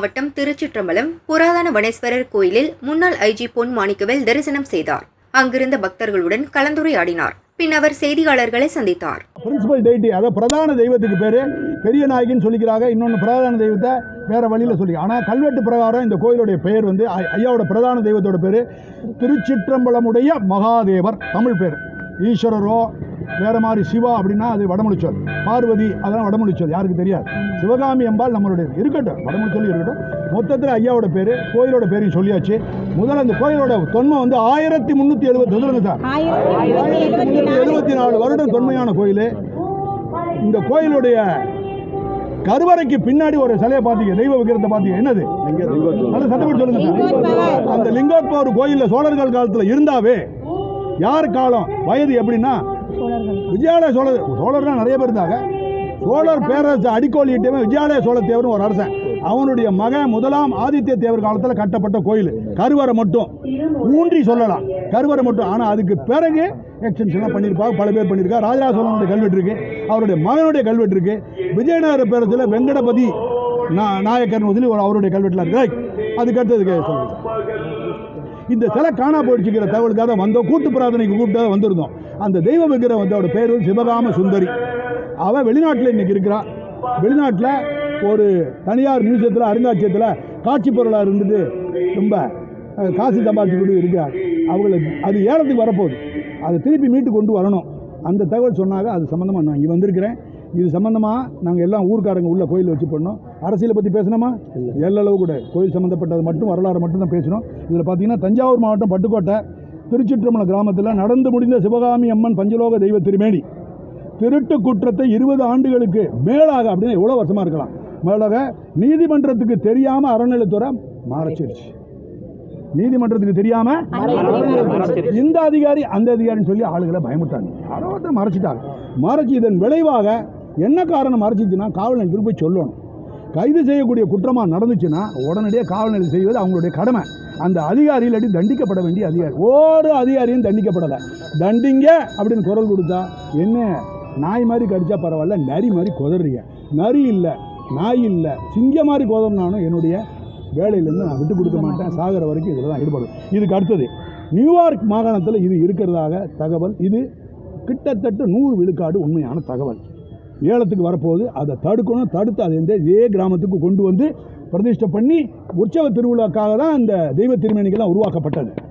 மாவட்டம் திருச்சிற்றம்பலம் புராதன வனேஸ்வரர் கோயிலில் முன்னாள் ஐஜி பொன் மாணிக்கவேல் தரிசனம் செய்தார். அங்கிருந்த பக்தர்களுடன் கலந்துரையாடினார். பின் அவர் செய்தியாளர்களை சந்தித்தார். பிரின்சிபல் டெய்டி அதாவது பிரதான தெய்வத்துக்கு பேர். பெரிய நாயகின்னு சொல்லிக்கிறாங்க. இன்னொன்று பிரதான தெய்வத்தை வேறு வழியில் சொல்லி ஆனால் கல்வெட்டு பிரகாரம் இந்த கோயிலுடைய பெயர் வந்து ஐ- ஐயாவோட பிரதான தெய்வத்தோட பேர் திருச்சிற்றம்பலமுடைய மகாதேவர். தமிழ் பேர். ஈஸ்வரரோ வேற மாதிரி சிவா அப்படின்னா அது வடமொழிச்சொல் பார்வதி அதெல்லாம் வடமொழிச்சொல் யாருக்கு தெரியாது. சிவகாமி அம்பாள் நம்மளுடைய இருக்கட்டும் வடமொழிச்சொல் இருக்கட்டும். மொத்தத்தில் ஐயாவோட பேர் கோயிலோட பேரையும் சொல்லியாச்சு. முதல்ல அந்த கோயிலோட தொன்மை வந்து ஆயிரத்தி முந்நூற்றி எழுபத்தி சொல்லுங்க சார். ஆயிரத்தி முந்நூற்றி எழுபத்தி நாலு வருடம் தொன்மையான கோயில். இந்த கோயிலுடைய கருவறைக்கு பின்னாடி ஒரு சிலையை பார்த்தீங்க தெய்வ விக்கிரத்தை பார்த்தீங்க என்னது? நல்ல சத்தப்பட்டு சொல்லுங்க அந்த லிங்கோத்பவர் கோயிலில் சோழர்கள் காலத்தில் இருந்தாவே யார் காலம்? வயது எப்படின்னா விஜயாலய சோழர் சோழர்னா நிறைய பேர் இருந்தாங்க. சோழர் பேரரசு அடிக்கோலிட்டவன் விஜயாலய சோழ தேவர்னு ஒரு அரசன். அவனுடைய மகன் முதலாம் ஆதித்ய தேவர் காலத்தில் கட்டப்பட்ட கோயில். கருவறை மட்டும். ஊன்றி சொல்லலாம். கருவறை மட்டும். ஆனால் அதுக்கு பிறகு எக்ஸ்டென்ஷன்லாம் பண்ணியிருப்பாங்க. பல பேர் பண்ணியிருக்காரு ராஜராஜ சோழனுடைய கல்வெட்டு இருக்கு. அவருடைய மகனுடைய கல்வெட்டு இருக்கு. விஜயநகர பேரரசில் வெங்கடபதி நா- நாயக்கர்னு சொல்லி ஒரு அவருடைய கல்வெட்டில் இருக்கு. ரைட் அதுக்கு அடுத்ததுக்கு சொல்லுங்கள் இந்த சிலை காணா போயிடுச்சுக்கிற தகவலுக்காக வந்தோம். கூட்டு பிரார்த்தனைக்கு கூப்பிட்டு வந்திருந்தோம். அந்த தெய்வ விக்கிரம் வந்து அவரோட பேர் சிவகாம சுந்தரி. அவள் வெளிநாட்டில் இன்னைக்கு இருக்கிறான் வெளிநாட்டில் ஒரு தனியார் மியூசியத்தில் அருங்காட்சியத்தில் காட்சி பொருளாக இருந்துட்டு ரொம்ப காசு சம்பாதிச்சுக்கிட்டு இருக்கிறார். அவங்களுக்கு அது ஏலத்துக்கு வரப்போகுது. அதை திருப்பி மீட்டு கொண்டு வரணும். அந்த தகவல் சொன்னாங்க. அது சம்மந்தமாக நான் இங்கே வந்திருக்கிறேன். இது சம்மந்தமாக நாங்கள் எல்லாம் ஊர்க்காரங்க உள்ள கோயில் வச்சு பண்ணோம். அரசியலை பற்றி பேசணுமா? எல்லளவு கூட. கோயில் சம்மந்தப்பட்டது மட்டும் வரலாறு மட்டும் தான் பேசணும். இதில் பார்த்தீங்கன்னா தஞ்சாவூர் மாவட்டம் பட்டுக்கோட்டை திருச்சிற்றம்பலம் கிராமத்தில் நடந்து முடிந்த சிவகாமி அம்மன் பஞ்சலோக தெய்வ திருமேனி. திருட்டு குற்றத்தை இருபது ஆண்டுகளுக்கு மேலாக அப்படின்னு எவ்வளோ வருஷமாக இருக்கலாம். மேலாக நீதிமன்றத்துக்கு தெரியாமல் அறநிலைத்துறை மறைச்சிருச்சு. நீதிமன்றத்துக்கு தெரியாம இந்த அதிகாரி அந்த அதிகாரின்னு சொல்லி ஆளுகளை பயமுட்டாங்க யாரோ மறைச்சிட்டாங்க. மறைச்சு இதன் விளைவாக என்ன காரணம் மறைச்சிச்சுன்னா காவல் நிலையத்துக்கு போய் சொல்லணும். கைது செய்யக்கூடிய குற்றமாக நடந்துச்சுன்னா உடனடியாக காவல் நிலையம் செய்வது அவங்களுடைய கடமை. அந்த அதிகாரி இல்லாட்டி தண்டிக்கப்பட வேண்டிய அதிகாரி. ஒரு அதிகாரியும் தண்டிக்கப்படலை. தண்டிங்க அப்படின்னு குரல் கொடுத்தா என்ன? நாய் மாதிரி கடித்தா பரவாயில்ல நரி மாதிரி குதறீங்க. நரி இல்லை நாய் இல்லை சிங்க மாதிரி குதறினாலும் என்னுடைய வேலையிலேருந்து நான் விட்டு கொடுக்க மாட்டேன். சாகிற வரைக்கும் இதில் தான் ஈடுபடும் இதுக்கு அடுத்தது நியூயார்க் மாகாணத்தில் இது இருக்கிறதாக தகவல். இது கிட்டத்தட்ட நூறு விழுக்காடு உண்மையான தகவல். ஏலத்துக்கு வரப்போகுது. அதை தடுக்கணும். தடுத்து அதை இந்த இதே கிராமத்துக்கு கொண்டு வந்து பிரதிஷ்டை பண்ணி உற்சவ திருவிழாக்காக தான் இந்த தெய்வ திருமணிகள்லாம் உருவாக்கப்பட்டது.